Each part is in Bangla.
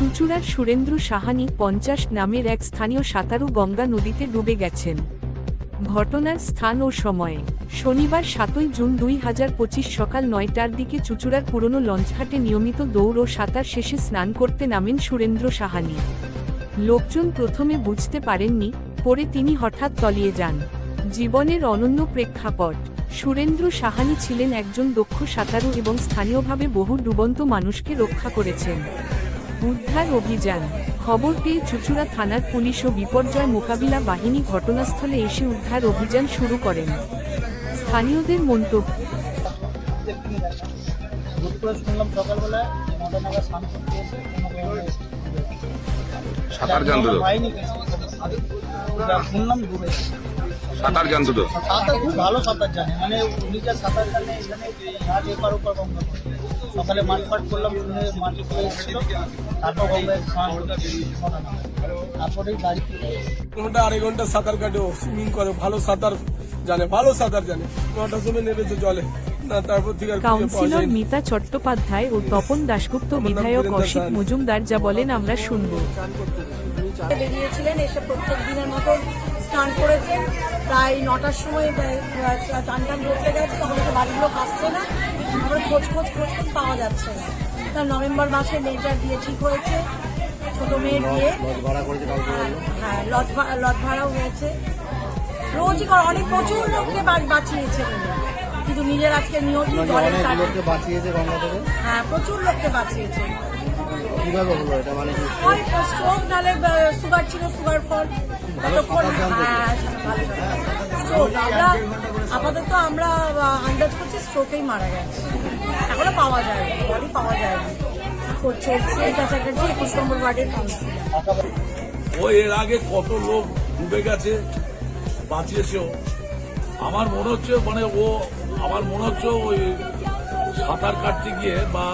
চুচুড়ার সুরেন্দ্র সাহানি পঞ্চাশ নামের এক স্থানীয় সাঁতারু গঙ্গা নদীতে ডুবে গেছেন। ঘটনার স্থান ও সময়ে। শনিবার সাতই জুন দুই হাজার পঁচিশ সকাল নয়টার দিকে চুচুড়ার পুরনো লঞ্চঘাটে নিয়মিত দৌড় ও সাঁতার শেষে স্নান করতে নামেন সুরেন্দ্র সাহানি। লোকজন প্রথমে বুঝতে পারেননি, পরে তিনি হঠাৎ তলিয়ে যান। জীবনের অনন্য প্রেক্ষাপট। সুরেন্দ্র সাহানি ছিলেন একজন দক্ষ সাঁতারু এবং স্থানীয়ভাবে বহু ডুবন্ত মানুষকে রক্ষা করেছেন। উদ্ধার অভিযান খবর পেয়ে চুচুড়া থানার পুলিশ ও বিপর্যয় মোকাবিলা বাহিনী ঘটনাস্থলে এসে উদ্ধার অভিযান শুরু করেন স্থানীয়দের মন্তব্য সাঁতার জানতো তো পাইনি কিছু। যা শুনলাম ডুবে সাঁতার জানতো তো সাঁতার খুব ভালো সাঁতার জানে মানে উনি যা সাঁতার জানে এখানে ঘাট এপার ওপার গঙ্গা করে। সকালে মাঠ ফাট করলাম শুনে মাটি করে এসেছিল তারপর গঙ্গায় স্নান। তারপরেই ঘণ্টা আড়াই ঘণ্টা সাঁতার কাটে সুইমিং করে ভালো সাঁতার জানে ভালো সাঁতার জানে নটার সময় নেমেছে জলে তারপর থেকে আর কাউন্সিলর মিতা চট্টোপাধ্যায় ও তপন দাশগুপ্ত বিধায়ক অসিত মজুমদার যা বলেন আমরা শুনব বেরিয়েছিলেন এসে প্রত্যেক দিনের মতো স্নান করেছে। প্রায় নটার সময় চান টান করতে গেছে তখন তো বাড়ির লোক আসছে না। আমরা খোঁজ খোঁজ খোঁজ খোঁজ পাওয়া যাচ্ছে না। তার নভেম্বর মাসে মেয়েটার বিয়ে ঠিক হয়েছে ছোট মেয়ের বিয়ে। হ্যাঁ লজ লজ ভাড়াও হয়েছে। রোজই করে অনেক প্রচুর লোককে বাঁচিয়েছে। কিন্তু নিজের আজকে নিয়ত লোককে বাঁচিয়েছে হ্যাঁ প্রচুর লোককে বাঁচিয়েছে। কীভাবে হলো এটা? মানে কি ওই স্ট্রোক নালে সুগার ছিল সুগার ফল ততক্ষণ হ্যাঁ ভালো স্ট্রোক আমরা আপাতত আমরা আন্দাজ করছি স্ট্রোকেই মারা গেছে। এখনও পাওয়া যায় বডি পাওয়া যায়। চলছে কাছাকাছি একুশ নম্বর ওয়ার্ডের ও এর আগে কত লোক ডুবে গেছে বাঁচিয়েছেও। আমার মনে হচ্ছে মানে ও আমার মনে হচ্ছে ওই সাঁতার কাটতে গিয়ে বা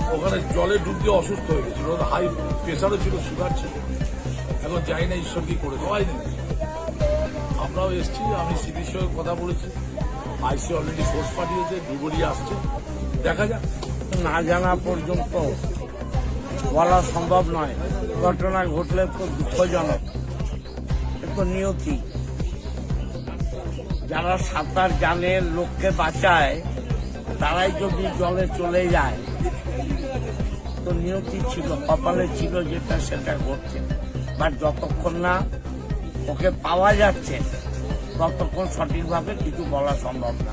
ওখানে জলে ডুব দিয়ে অসুস্থ হয়ে গেছিল। হাই প্রেশারও ছিল সুগার ছিল। এখন যাই না ঈশ্বর কি করে সবাই। আমরাও এসছি, আমি সিডির সঙ্গে কথা বলেছি। আইসি অলরেডি ফোর্স পাঠিয়েছে, ডুবুরি আসছে। দেখা যাক। না জানা পর্যন্ত বলা সম্ভব নয়। ঘটনা ঘটলে খুব দুঃখজনক। একটু নিয়তি। যারা সাঁতার জানে, লোককে বাঁচায়, তারাই যদি জলে চলে যায় তো নিয়তি ছিল, কপালে ছিল যেটা সেটা ঘটছে। বাট যতক্ষণ না ওকে পাওয়া যাচ্ছে, ততক্ষণ সঠিকভাবে কিছু বলা সম্ভব না।